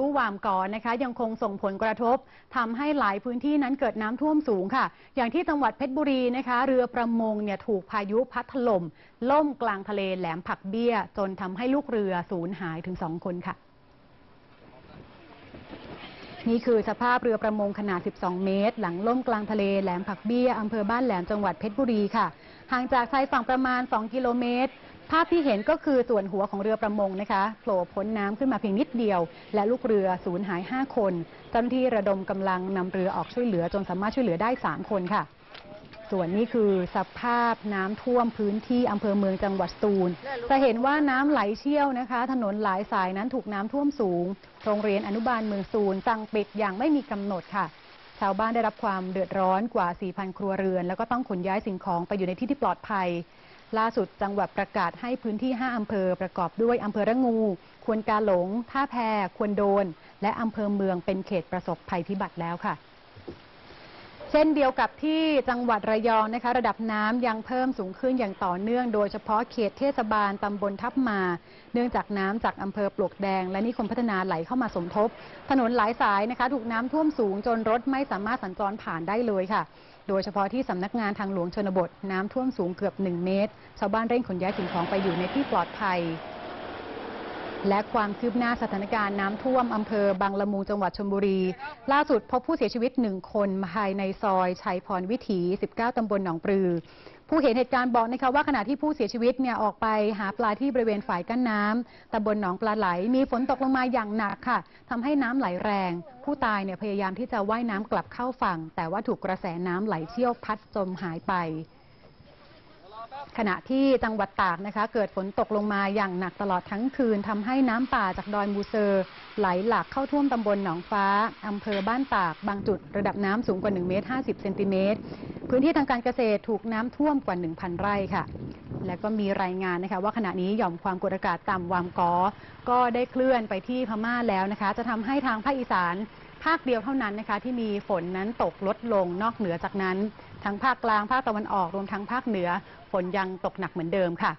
รูวามก่อนนะคะยังคงส่งผลกระทบทำให้หลายพื้นที่นั้นเกิดน้ำท่วมสูงค่ะ อย่างที่จังหวัดเพชรบุรีนะคะ เรือประมงเนี่ยถูกพายุพัดถล่มล่มกลางทะเลแหลมผักเบี้ย จนทำให้ลูกเรือสูญหายถึงสองคนค่ะ นี่คือสภาพเรือประมงขนาด 12 เมตร หลังล่มกลางทะเลแหลมผักเบี้ยอำเภอบ้านแหลมจังหวัดเพชรบุรีค่ะ ห่างจากชายฝั่งประมาณ 2 กิโลเมตร ภาพที่เห็นก็คือส่วนหัวของเรือประมงนะคะโผล่พ้นน้ำขึ้นมาเพียงนิดเดียว และลูกเรือสูญหาย 5 คนเจ้าหน้าที่ระดมกำลังนำเรือออกช่วยเหลือจนสามารถช่วยเหลือได้ 3 คนค่ะ ส่วนนี้คือสภาพน้ำท่วมพื้นที่อำเภอเมืองจังหวัดสตูล จะเห็นว่าน้ำไหลเชี่ยวนะคะ ถนนหลายสายนั้นถูกน้ำท่วมสูง โรงเรียนอนุบาลเมืองสูลสั่งปิดอย่างไม่มีกำหนดค่ะ ชาวบ้านได้รับความเดือดร้อนกว่า 4,000 ครัวเรือน แล้วก็ต้องขนย้ายสิ่งของไปอยู่ในที่ที่ปลอดภัย ล่าสุดจังหวัดประกาศให้พื้นที่ 5 อำเภอประกอบด้วยอำเภอระงู ควนกาหลง ท่าแพ ควนโดน และอำเภอเมืองเป็นเขตประสบภัยพิบัติแล้วค่ะ ช่นเดียวกับที่จังหวัดระยองนะคะ ระดับน้ำยังเพิ่มสูงขึ้นอย่างต่อเนื่อง โดยเฉพาะเขตเทศบาลตำบลทับมา เนื่องจากน้ำจากอำเภอปลวกแดง และนิคมพัฒนาไหลเข้ามาสมทบ ถนนหลายสายนะคะ ถูกน้ำท่วมสูงจนรถไม่สามารถสัญจรผ่านได้เลยค่ะ โดยเฉพาะที่สำนักงานทางหลวงชนบทน้ำท่วมสูงเกือบ 1 เมตร ชาวบ้านเร่งขนย้ายสิ่งของไปอยู่ในที่ปลอดภัย และความคืบหน้าสถานการณ์น้ำท่วมอำเภอบางละมุงจังหวัดชลบุรี ล่าสุดพบผู้เสียชีวิตหนึ่งคนภายในซอยชัยพรวิถี 19 ตำบลหนองปลือ ผู้เห็นเหตุการณ์บอกนะคะว่าขณะที่ผู้เสียชีวิตเนี่ยออกไปหาปลาที่บริเวณฝ่ายกั้นน้ำตำบลหนองปลาไหล มีฝนตกลงมาอย่างหนักค่ะทำให้น้ำไหลแรง ผู้ตายเนี่ยพยายามที่จะว่ายน้ำกลับเข้าฝั่ง แต่ว่าถูกกระแสน้ำไหลเชี่ยวพัดจมหายไป ขณะที่จังหวัดตากนะคะ เกิดฝนตกลงมาอย่างหนักตลอดทั้งคืนทำให้น้ำป่าจากดอยมูเซอร์ไหลหลากเข้าท่วมตำบลหนองฟ้าอำเภอบ้านตาก บางจุดระดับน้ำสูงกว่า1เมตร50เซนติเมตรพื้นที่ทางการเกษตรถูกน้ำท่วมกว่า 1,000 ไร่ค่ะ และก็มีรายงานนะคะ ว่าขณะนี้หย่อมความกดอากาศต่ำวามกอ ก็ได้เคลื่อนไปที่พม่าแล้วนะคะ จะทำให้ทางภาคอีสานภาคเดียวเท่านั้นนะคะ ที่มีฝนนั้นตกลดลงนอกเหนือจากนั้น ทั้งภาคกลางภาคตะวันออกรวมทั้งภาคเหนือฝนยังตกหนักเหมือนเดิมค่ะ